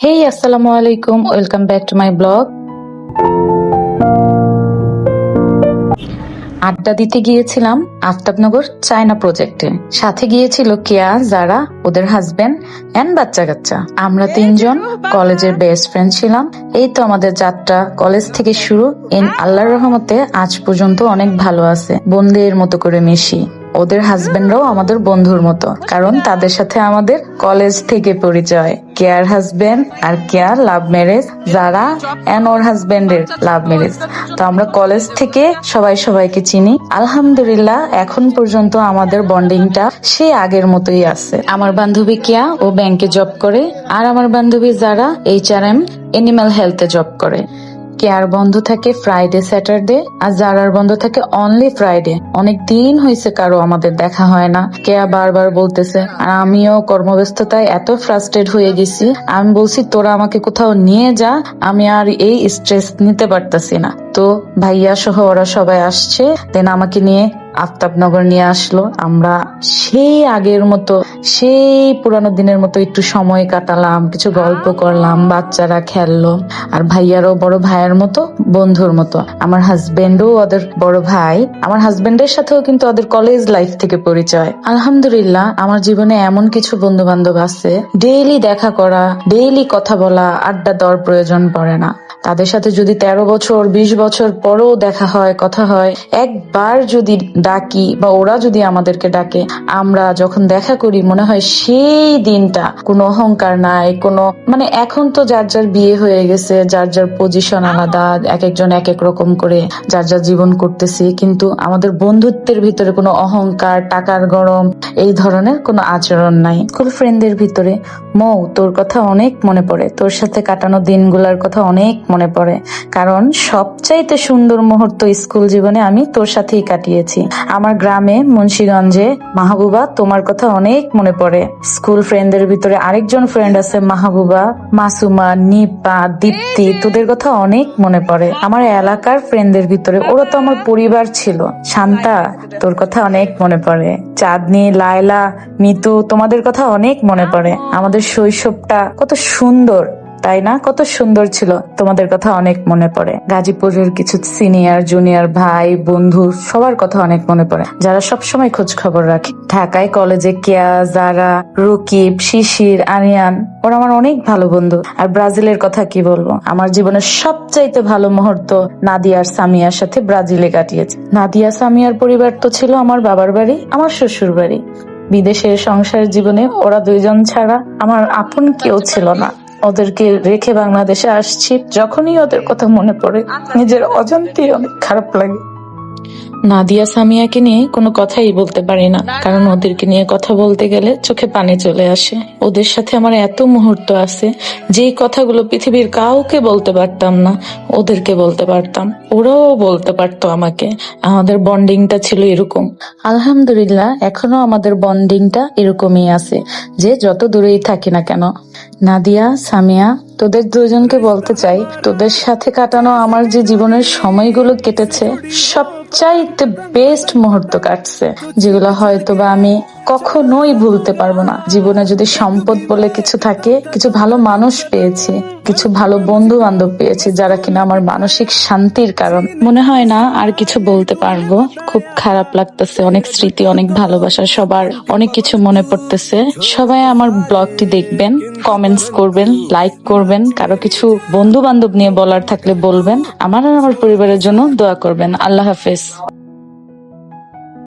হেই আসসালামু আলাইকুম welcome back to my blog আড্ডা দিতে গিয়েছিলাম আফতাবনগর চায়না প্রজেক্টে সাথে গিয়েছিল কেয়া যারা ওদের হাজবেন্ড এন্ড বাচ্চা কাচ্চা। আমরা তিনজন কলেজের বেস্ট ফ্রেন্ড ছিলাম। এই তো আমাদের যাত্রা কলেজ থেকে শুরু। এন আল্লাহর রহমতে আজ পর্যন্ত অনেক ভালো আছে। বন্ধুদের মতো করে মিশি। ওদের হাজবেন্ডরাও আমাদের বন্ধুর মতো, কারণ তাদের সাথে আমাদের কলেজ থেকে পরিচয়। কেয়ার হাজবেন্ড আর কেয়ার লাভ ম্যারেজ যারা এন ওর হাজবেন্ডের লাভ ম্যারেজ তো আমরা কলেজ থেকে সবাই সবাইকে চিনি। আলহামদুলিল্লাহ, এখন পর্যন্ত আমাদের বন্ডিংটা সে আগের মতোই আছে। আমার বান্ধবী কেয়া, ও ব্যাংকে জব করে। আর আমার বান্ধবী যারা এইচ আর এম এনিম্যাল হেলথে জব করে। কেয়ার বন্ধ থাকে ফ্রাইডে স্যাটারডে আর জারার বন্ধ থাকে অনলি ফ্রাইডে অনেক দিন হয়েছে কারও আমাদের দেখা হয় না। কেয়া বারবার বলতেছে। আর আমিও কর্মব্যস্ততায় এত ফ্রাস্ট্রেট হয়ে গেছি। আমি বলছি, তোরা আমাকে কোথাও নিয়ে যা। আমি আর এই স্ট্রেস নিতে পারতাছি না। তো ভাইয়া সহ ওরা সবাই আসছে। দেন আমাকে নিয়ে আফতাবনগর নিয়ে আসলো। আমরা সেই আগের মতো সেই পুরানো দিনের মতো একটু সময় কাটালাম কিছু গল্প করলাম বাচ্চারা খেললো। আর ভাইয়ারও বড় ভাইয়ের মতো বন্ধুর মতো। আমার হাজবেন্ডও ওদের বড় ভাই। আমার হাজবেন্ডের সাথেও কিন্তু ওদের কলেজ লাইফ থেকে পরিচয়। আলহামদুলিল্লাহ আমার জীবনে এমন কিছু বন্ধু বান্ধব আছে। ডেইলি দেখা করা ডেইলি কথা বলা আড্ডা দেওয়ার প্রয়োজন পড়ে না। তাদের সাথে যদি তেরো বছর, বিশ বছর পরেও দেখা হয়, কথা হয়, একবার যদি ডাকি বা ওরা যদি আমাদেরকে ডাকে, আমরা যখন দেখা করি, মনে হয় সেই দিনটা কোনো অহংকার নাই, কোনো মানে এখন তো যার যার বিয়ে হয়ে গেছে, যার যার পজিশন আলাদা, এক একজন এক এক রকম করে যার যার জীবন করতেছি, কিন্তু আমাদের বন্ধুত্বের ভিতরে কোনো অহংকার, টাকার গরম, এই ধরনের কোনো আচরণ নাই। স্কুল ফ্রেন্ডদের ভিতরে, মৌ, তোর কথা অনেক মনে পড়ে, তোর সাথে কাটানো দিনগুলোর কথা অনেক মনে পড়ে। কারণ সবচাইতে সুন্দর মুহূর্ত স্কুল জীবনে আমি তোর সাথেই কাটিয়েছি। আমার গ্রামে মুন্সিগঞ্জে মাহবুবা তোমার কথা অনেক মনে পড়ে। স্কুল ফ্রেন্ডদের ভিতরে আরেকজন ফ্রেন্ড আছে মাহবুবা মাসুমা নিপা দীপ্তি তোদের কথা অনেক মনে পড়ে। আমার এলাকার ফ্রেন্ডদের ভিতরে ওরা তো আমার পরিবার ছিল। শান্তা তোর কথা অনেক মনে পড়ে। চাঁদনি লায়লা মিতু তোমাদের কথা অনেক মনে পড়ে। আমাদের শৈশবটা কত সুন্দর। তাই না? কত সুন্দর ছিল। তোমাদের কথা অনেক মনে পড়ে। গাজীপুরের কিছু সিনিয়র জুনিয়র ভাই, বন্ধু, সবার কথা অনেক মনে পড়ে। যারা সব সময় খোঁজ খবর রাখে। ঢাকায় কলেজে কেয়া, জারা, রকিব, শিশির আরিয়ান ওরা আমার অনেক ভালো বন্ধু। আর ব্রাজিলের কথা কি বলব? আমার জীবনের সবচাইতে ভালো মুহূর্ত নাদিয়ার সামিয়ার সাথে ব্রাজিলে কাটিয়েছে। নাদিয়া সামিয়ার পরিবার তো ছিল আমার বাবার বাড়ি, আমার শ্বশুর বাড়ি। বিদেশের সংসার জীবনে ওরা দুইজন ছাড়া আমার আপন কেউ ছিল না। ওদেরকে রেখে বাংলাদেশে আসছি যখনই ওদের কথা মনে পড়ে নিজের অজান্তেই অনেক খারাপ লাগে। নাদিয়া সামিয়াকে নিয়ে কোনো কথাই বলতে পারি না। কারণ ওদেরকে নিয়ে কথা বলতে গেলে চোখে পানি চলে আসে। ওদের সাথে আমার এত মুহূর্ত আছে, যেই কথাগুলো পৃথিবীর কাউকে বলতে পারতাম না, ওদেরকে বলতে পারতাম। ওরাও বলতে পারতো আমাকে। আমাদের বন্ডিংটা ছিল এরকম। আলহামদুলিল্লাহ, এখনও আমাদের বন্ডিংটা এরকমই আছে, যে যত দূরেই থাকি না কেন। নাদিয়া, সামিয়া তোদের দুজনকে বলতে চাই, তোদের সাথে কাটানো আমার যে জীবনের সময়গুলো কেটেছে, সবচাইতে বেস্ট মুহূর্ত কাটছে, যেগুলো হয়তো বা আমি কখনোই ভুলতে পারব না। জীবনে যদি সম্পদ বলে কিছু থাকে, কিছু ভালো মানুষ পেয়েছি, কিছু ভালো বন্ধু বান্ধব পেয়েছি, যারা কিনা আমার মানসিক শান্তির কারণ। মনে হয় না আর কিছু বলতে পারব। খুব খারাপ লাগতেছে, অনেক স্মৃতি, অনেক ভালোবাসা, সবার অনেক কিছু মনে পড়তেছে। সবাই আমার ব্লগটি দেখবেন কমেন্টস করবেন লাইক করবেন, কারও কিছু বন্ধু বান্ধব নিয়ে বলার থাকলে বলবেন। আমার আর আমার পরিবারের জন্য দোয়া করবেন। আল্লাহ হাফেজ।